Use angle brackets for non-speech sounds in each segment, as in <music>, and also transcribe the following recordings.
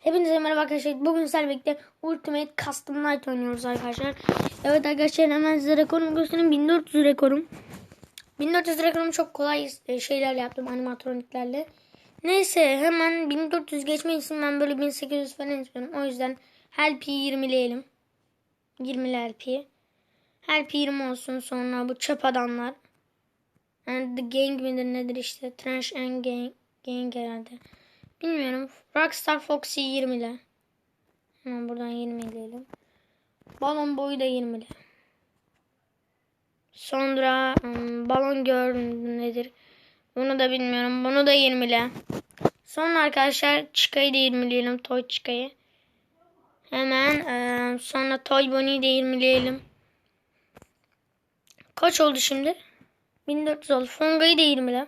Hepinize merhaba arkadaşlar. Bugün sizlerle Ultimate Custom Night oynuyoruz arkadaşlar. Evet arkadaşlar hemen size rekorumu göstereyim. 1400 rekorum. 1400 rekorum çok kolay e, şeylerle yaptım animatroniklerle. Neyse hemen 1400 geçmek için ben böyle 1800 falan istiyorum. O yüzden Help'i 20'leyelim. 20'li Help'i. Help 20 olsun sonra bu çöp adamlar. Yani The Gang midir nedir işte. Trash and Gang, gang herhalde. Bilmiyorum. Rockstar Foxy 20'le. Hemen buradan 20 diyelim. Balon boyu da 20'le. Sonra hmm, balon gör nedir? Bunu da bilmiyorum. Bunu da 20'le. Sonra arkadaşlar Chicka'yı da 20'leyelim. Toy Chicka'yı. Hemen e, sonra Toy Bonnie'yi de 20'leyelim. Kaç oldu şimdi? 1400 oldu. Fonga'yı da 20'le.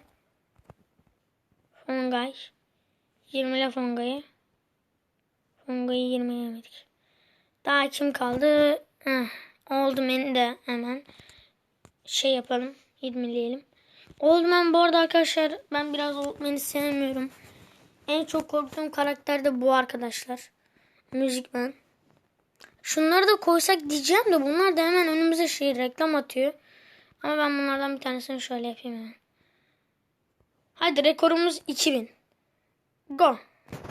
Fongay. 20'le Fonga'yı. Fonga'yı 20 yemedik. Daha kim kaldı? Heh, oldu beni de hemen şey yapalım. 20'leyelim. Oldman bu arada arkadaşlar ben biraz Oldman'ı sevmiyorum. En çok korktuğum karakter de bu arkadaşlar. Müzikmen. Şunları da koysak diyeceğim de bunlar da hemen önümüze şey reklam atıyor. Ama ben bunlardan bir tanesini şöyle yapayım hemen. Hadi rekorumuz 2000. Go.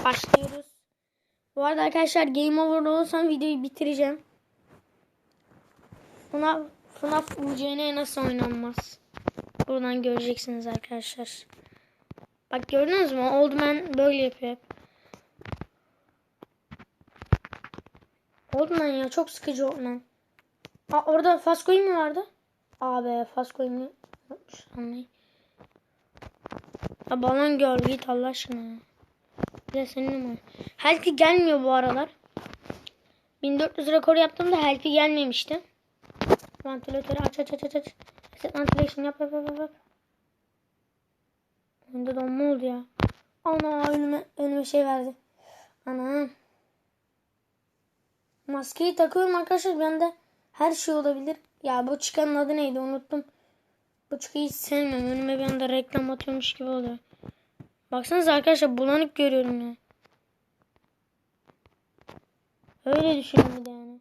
Başlıyoruz. Bu arada arkadaşlar Game Over'da olursam videoyu bitireceğim. FNAF, FNAF UCN nasıl oynanmaz? Buradan göreceksiniz arkadaşlar. Bak gördünüz mü? Old Man böyle yapıyor hep. Old Man ya çok sıkıcı Old Man. Aa, orada Fasco'yu mu vardı? Abi Fasco'yu mu? Anlayın. Ya balon gör git Allah aşkına. Bir de senin gelmiyor bu aralar. 1400 rekor yaptığımda Helki gelmemişti. Vantilatörü aç aç aç aç aç. Reset ventilation yap yap yap, yap. Önde donma oldu ya. Ana önüme, önüme şey verdi. Ana. Maskeyi takıyorum arkadaşlar. Bende her şey olabilir. Ya bu çıkanın adı neydi unuttum. Bu çıkıyı hiç sevmem. Önüme bir anda reklam atıyormuş gibi oluyor. Baksanıza arkadaşlar bulanık görüyorum ya. Öyle düşünün bir de yani.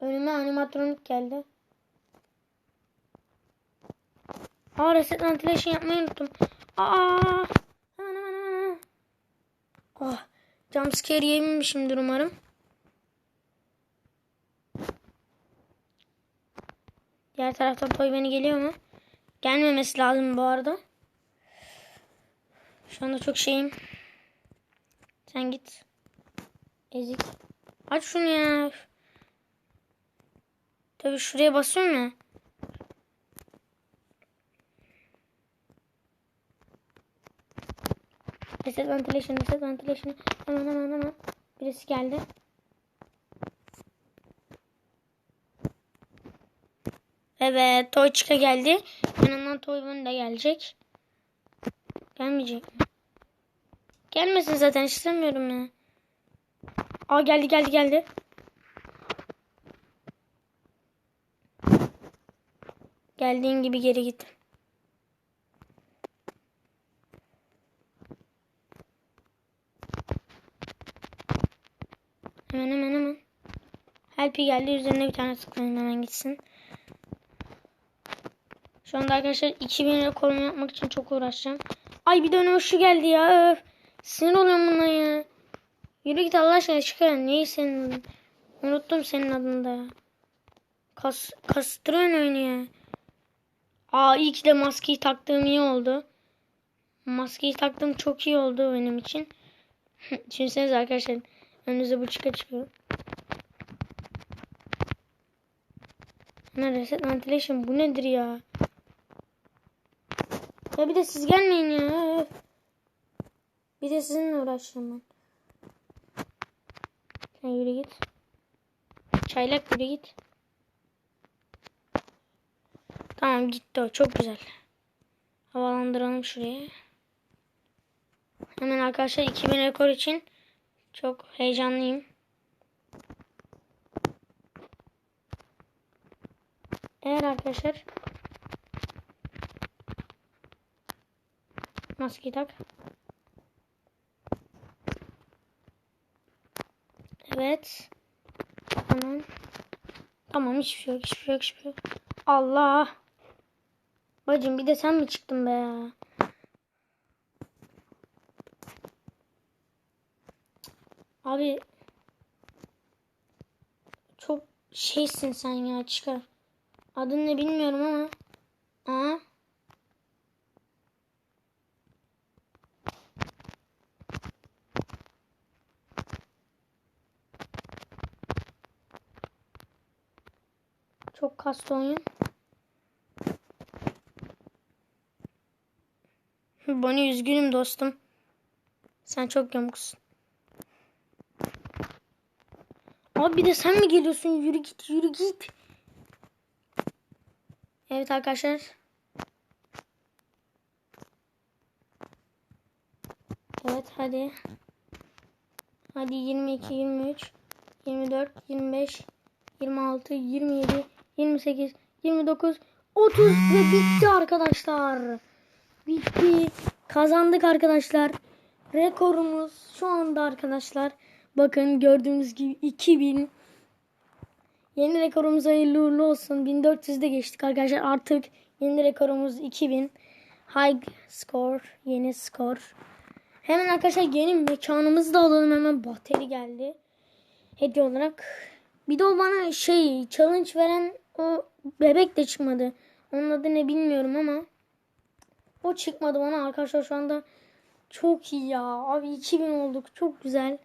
Önüme animatronik geldi. Aa reset ventilation yapmayı unuttum. Aa! Oh, jumpscare yememişimdir umarım. Diğer taraftan toy beni geliyor mu? Gelmemesi lazım bu arada. Şu anda çok şeyim. Sen git. Ezik. Aç şunu ya. Tabii şuraya basıyorum ya. Reset ventilation, reset ventilation. Hemen hemen hemen. Birisi geldi. Evet, Toy Chica geldi. Yanından Toy de gelecek. Gelmeyecek mi? Gelmesin zaten istemiyorum ya. Aa geldi geldi geldi. Geldiğin gibi geri git. Hemen hemen hemen. Help'i geldi. Üzerine bir tane tıklayın hemen gitsin. Şu anda arkadaşlar 2000 rekorumu yapmak için çok uğraşacağım. Ay bir de önüme şu geldi ya. Öf. Sinir oluyorum buna ya. Yürü git Allah aşkına çıkar. Neyi senin adın? Unuttum senin adını da. Kas, kastırıyorsun oyunu ya. Aa iyi ki de maskeyi taktığım iyi oldu. Maskeyi taktığım çok iyi oldu benim için. <laughs> Düşünsenize arkadaşlar. Önünüze bu çıka çıkıyor. Hemen reset ventilation bu nedir ya? Ya bir de siz gelmeyin ya. Bir de sizinle uğraşacağım ben. Sen yürü git. Çaylak yürü git. Tamam gitti o. Çok güzel. Havalandıralım şuraya. Hemen arkadaşlar 2000 rekor için çok heyecanlıyım. Eğer arkadaşlar maskeyi tak. Evet. Tamam. Tamam hiçbir şey yok. Hiçbir şey yok. Hiçbir şey yok. Allah. Bacım bir de sen mi çıktın be? Abi çok şeysin sen ya çıkar. Adın ne bilmiyorum ama. Aa. Çok kastı oyun. Bonnie üzgünüm dostum. Sen çok yamuksun. Abi bir de sen mi geliyorsun? Yürü git, yürü git. Evet arkadaşlar. Evet hadi. Hadi 22, 23, 24, 25, 26, 27, 28, 29, 30 ve bitti arkadaşlar. Bitti. Kazandık arkadaşlar. Rekorumuz şu anda arkadaşlar. Bakın gördüğünüz gibi 2000. Yeni rekorumuz hayırlı uğurlu olsun. 1400'de geçtik arkadaşlar. Artık yeni rekorumuz 2000. High score. Yeni skor. Hemen arkadaşlar yeni mekanımızı da alalım. Hemen bateri geldi. Hediye olarak. Bir de o bana şey challenge veren o bebek de çıkmadı. Onun adı ne bilmiyorum ama. O çıkmadı bana arkadaşlar şu anda. Çok iyi ya. Abi 2000 olduk. Çok güzel.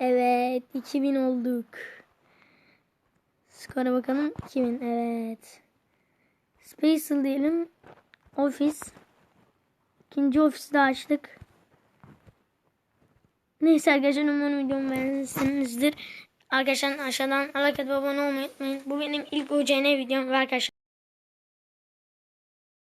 Evet. 2000 olduk. Skora bakalım. 2000. Evet. Space'ıl diyelim. Ofis. İkinci ofisi de açtık. Neyse arkadaşlar umarım videomu beğenmişsinizdir. Arkadaşlar aşağıdan like atıp abone olmayı unutmayın. Bu benim ilk UCN videom ve arkadaşlar.